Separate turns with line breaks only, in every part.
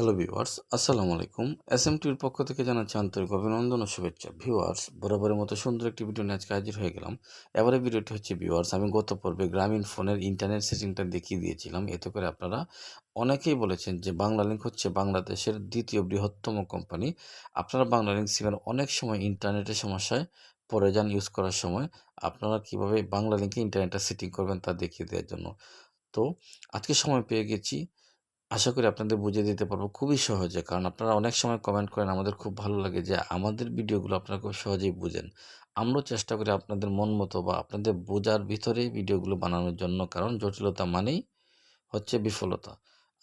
Hello viewers আসসালামু আলাইকুম S M টির পক্ষ থেকে জানাচ্ছি আন্তরিক অভিনন্দন ও শুভেচ্ছা। ভিউয়ার্স বরাবরের মতো সুন্দর একটি ভিডিও নিয়ে আজকে হাজির হয়ে গেলাম। এবারে ভিডিওটি হচ্ছে ভিউয়ার্স আমি গত পর্বে গ্রামীণ ফোনের ইন্টারনেট সেটিংটা দেখিয়ে দিয়েছিলাম। এতে করে আপনারা অনেকেই বলেছেন যে বাংলা লিঙ্ক হচ্ছে বাংলাদেশের দ্বিতীয় বৃহত্তম কোম্পানি আপনারা বাংলা লিঙ্ক সিমের অনেক সময় ইন্টারনেটের সমস্যায় পড়ে যান ইউজ করার সময়। আপনারা কীভাবে বাংলা লিঙ্কে ইন্টারনেটটা সেটিং করবেন তা দেখিয়ে দেওয়ার জন্য। তো, আজকে সময় পেয়ে গেছি। আশা করি আপনাদের বুঝিয়ে দিতে পারব। খুবই সহজে, কারণ আপনারা অনেক সময় কমেন্ট করেন, আমাদের খুব ভালো লাগে যে আমাদের ভিডিওগুলো আপনারা খুব সহজেই বুঝেন। আমরাও চেষ্টা করি আপনাদের মন মতো বা আপনাদের বোঝার ভিতরে ভিডিওগুলো বানানোর জন্য, কারণ জটিলতা মানেই হচ্ছে বিফলতা।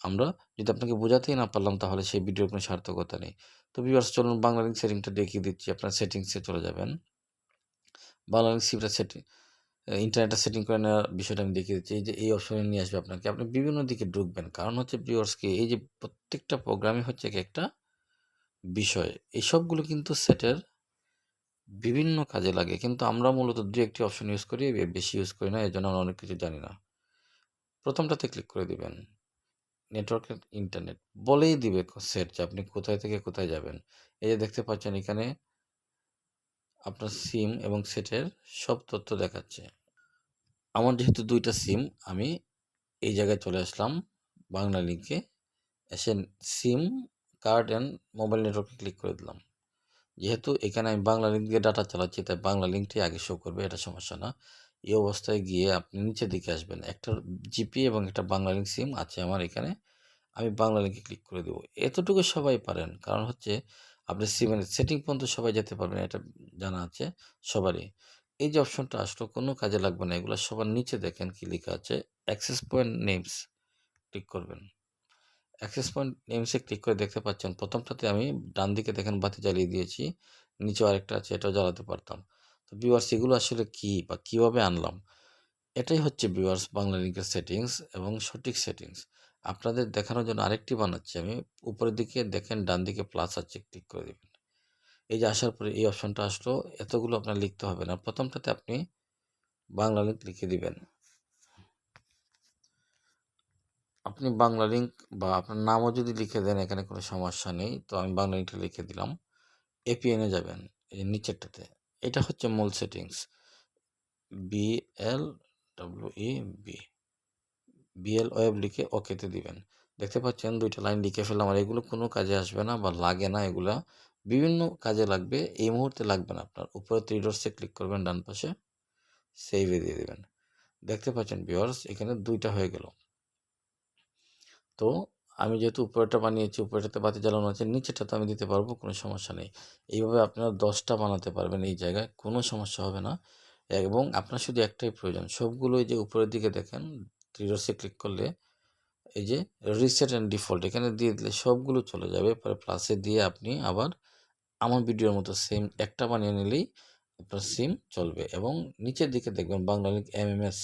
আমরা যদি আপনাকে বোঝাতেই না পারলাম, তাহলে সেই ভিডিওর কোনো সার্থকতা নেই। তো ভিউয়ার্স চলুন বাংলা লিঙ্ক সেটিংটা দেখিয়ে দিচ্ছি, আপনার সেটিংসে চলে যাবেন। বাংলা লিঙ্ক সিমটা সেটিং ইন্টারনেটটা সেটিং করে নেওয়ার বিষয়টা আমি দেখিয়ে দিচ্ছি। এই যে, এই অপশনে নিয়ে আসবে আপনাকে। আপনি বিভিন্ন দিকে ঢুকবেন। কারণ হচ্ছে ভিউয়ার্সকে এই যে, প্রত্যেকটা প্রোগ্রামই হচ্ছে এক একটা বিষয়। এই সবগুলো কিন্তু সেটের বিভিন্ন কাজে লাগে। কিন্তু আমরা মূলত দু একটি অপশন ইউজ করি বেশি ইউজ করি না। এই জন্য আমরা অনেক কিছু জানি না। প্রথমটাতে ক্লিক করে দিবেন। নেটওয়ার্কের ইন্টারনেট বলেই দিবে সেট যে আপনি কোথায় থেকে কোথায় যাবেন। এই যে, দেখতে পাচ্ছেন এখানে আপনার সিম এবং সেটের সব তথ্য দেখাচ্ছে। আমার যেহেতু দুইটা সিম, আমি এই জায়গায় চলে আসলাম বাংলা লিঙ্কে এসে সিম, কার্ড অ্যান্ড মোবাইল নেটওয়ার্কে ক্লিক করে দিলাম। যেহেতু এখানে আমি বাংলা লিঙ্ক দিয়ে ডাটা চালাচ্ছি, তাই বাংলা লিঙ্কটি আগে শো করবে, এটা সমস্যা না। এই অবস্থায় গিয়ে আপনি নিচের দিকে আসবেন। একটা জিপি এবং একটা বাংলা লিঙ্ক সিম আছে আমার এখানে। আমি বাংলা লিঙ্কে ক্লিক করে দেবো। এতটুকু সবাই পারেন। কারণ হচ্ছে আপনি সিমের সেটিং পর্যন্ত সবাই যেতে পারবেন এটা জানা আছে সবারই। এই যে অপশনটা আসলো, কোনো কাজে লাগবে না, এগুলো সবার নিচে দেখেন কি লেখা আছে অ্যাক্সেস পয়েন্ট নেমস ক্লিক করবেন। অ্যাক্সেস পয়েন্ট নেমসে ক্লিক করে দেখতে পাচ্ছেন, প্রথমটাতে আমি ডান দিকে দেখেন বাতি জ্বালিয়ে দিয়েছি নিচে আরেকটা আছে, এটাও জ্বালাতে পারতাম। তো ভিউয়ার্স এগুলো আসলে কি বা কীভাবে আনলাম? এটাই হচ্ছে ভিউয়ার্স বাংলা লিঙ্কের সেটিংস এবং সঠিক সেটিংস আপনাদের দেখানোর জন্য আরেকটি বানাচ্ছি আমি। উপরের দিকে দেখেন, ডান দিকে প্লাস আছে ক্লিক করে দেবেন। এই যে আসার পরে এই অপশনটা আসলো, এতগুলো আপনার লিখতে হবে না। প্রথমটাতে আপনি বাংলা লিঙ্ক লিখে দিবেন। আপনি বাংলা লিঙ্ক বা আপনার নামও যদি লিখে দেন, এখানে কোনো সমস্যা নেই। তো আমি বাংলা লিঙ্কটা লিখে দিলাম। এপিএনে যাবেন, এই নিচেরটাতে। এটা হচ্ছে মূল settings B L W B B L web লিখে ওকেতে দিবেন। দেখতে পাচ্ছেন দুইটা লাইন লিখে ফেললাম আর এগুলো কোনো কাজে আসবে না বা লাগে না এগুলা। বিভিন্ন কাজে লাগবে, এই মুহূর্তে লাগবে না আপনার। উপরে থ্রি ডটসে ক্লিক করবেন ডান পাশে সেভে দিয়ে দেবেন। দেখতে পাচ্ছেন ভিউয়ার্স এখানে দুইটা হয়ে গেল। তো আমি যেহেতু উপরেটা বানিয়েছি উপরেটাতে বাতি জ্বালানো আছে নিচেটা তো আমি দিতে পারব, কোনো সমস্যা নেই। এইভাবে আপনারা দশটা বানাতে পারবেন এই জায়গায়, কোনো সমস্যা হবে না। এবং আপনার শুধু একটাই প্রয়োজন, সবগুলোই যে উপরের দিকে দেখেন ত্রিরসে ক্লিক করলে এই যে রিসেট অ্যান্ড ডিফল্ট এখানে দিয়ে দিলে সবগুলো চলে যাবে। পরে প্লাসে দিয়ে আপনি আবার আমার ভিডিওর মতো সেম একটা বানিয়ে নিলেই আপনার সিম চলবে। এবং নিচের দিকে দেখবেন Banglalink M M S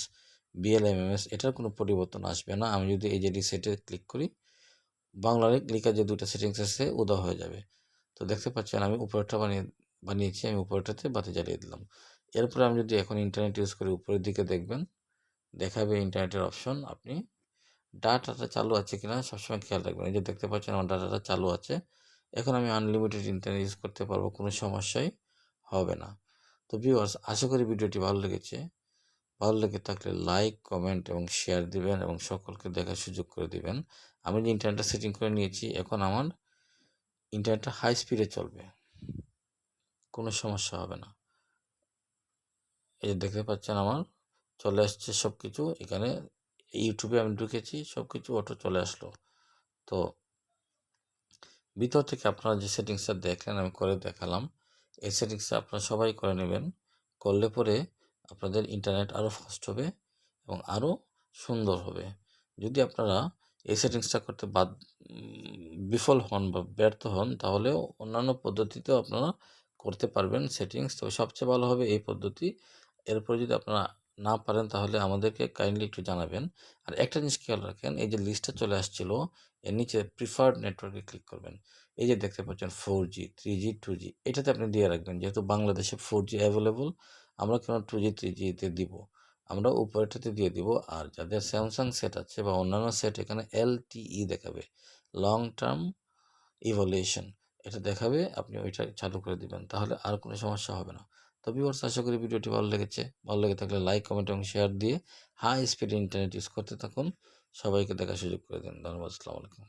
B L M M S এটার কোনো পরিবর্তন আসবে না। আমি যদি এই যে রিসেটে ক্লিক করি, বাংলা লিঙ্ক লেখা যে দুটো সেটিংস আছে উদা হয়ে যাবে। তো দেখতে পাচ্ছেন আমি উপরেরটা বানিয়ে, বানিয়েছি, আমি উপরেরটাতে বাতি জ্বালিয়ে দিলাম। এরপরে আমি যদি এখন ইন্টারনেট ইউজ করি, উপরের দিকে দেখবেন দেখাবে ইন্টারনেটের অপশন আপনি ডাটাটা চালু আছে কিনা সবসময় খেয়াল রাখবেন। এই যে দেখতে পাচ্ছেন আমার ডাটাটা চালু আছে। এখন আমি আনলিমিটেড ইন্টারনেট ইউজ করতে পারব, কোনো সমস্যাই হবে না। তো ভিউয়ার্স আশা করি ভিডিওটি ভালো লেগেছে। ভালো লেগে থাকলে লাইক কমেন্ট এবং শেয়ার দিবেন এবং সকলকে দেখার সুযোগ করে দিবেন। আমি যে ইন্টারনেটটা সেটিং করে নিয়েছি, এখন আমার ইন্টারনেটটা হাই স্পিডে চলবে। কোনো সমস্যা হবে না। এই যে দেখতে পাচ্ছেন আমার চলে আসছে সব কিছু এখানে ইউটিউবে আমি ঢুকেছি সব কিছু অটো চলে আসলো। তো ভিতর থেকে আপনারা যে সেটিংসটা দেখলেন, আমি করে দেখালাম। এই সেটিংসটা আপনারা সবাই করে নেবেন। করলে পরে আপনাদের ইন্টারনেট আরও ফাস্ট হবে এবং আরও সুন্দর হবে। যদি আপনারা এই সেটিংসটা করতে বাদ বিফল হন বা ব্যর্থ হন, তাহলে অন্যান্য পদ্ধতিতেও আপনারা করতে পারবেন সেটিংস তবে সবচেয়ে ভালো হবে এই পদ্ধতি। এরপরে যদি আপনারা না পারেন তাহলে আমাদেরকে কাইন্ডলি একটু জানাবেন। আর একটা জিনিস খেয়াল রাখেন, এই যে লিস্টটা চলে আসছিল, এর নিচে প্রিফার্ড নেটওয়ার্কে ক্লিক করবেন। এই যে দেখতে পাচ্ছেন four G three G two G এটাতে আপনি দিয়ে রাখবেন, যেহেতু বাংলাদেশে ফোর জি অ্যাভেলেবল আমরা কেন টু জি থ্রি জিতে দিব? আমরা উপরেটাতে দিয়ে দিব, আর যাদের স্যামসাং সেট আছে বা অন্যান্য সেট এখানে এলটিই দেখাবে লং টার্ম ইভ্যালুয়েশন এটা দেখাবে, আপনি ওইটা চালু করে দিবেন, তাহলে আর কোনো সমস্যা হবে না। তো ভিউয়ার্স আশা করি ভিডিওটি ভালো লেগেছে। ভালো লেগে থাকলে লাইক কমেন্ট এবং শেয়ার দিয়ে হাই স্পিড ইন্টারনেট ইউজ করতে থাকুন। সবাইকে দেখার সুযোগ করে দিন। ধন্যবাদ, আসসালামু আলাইকুম।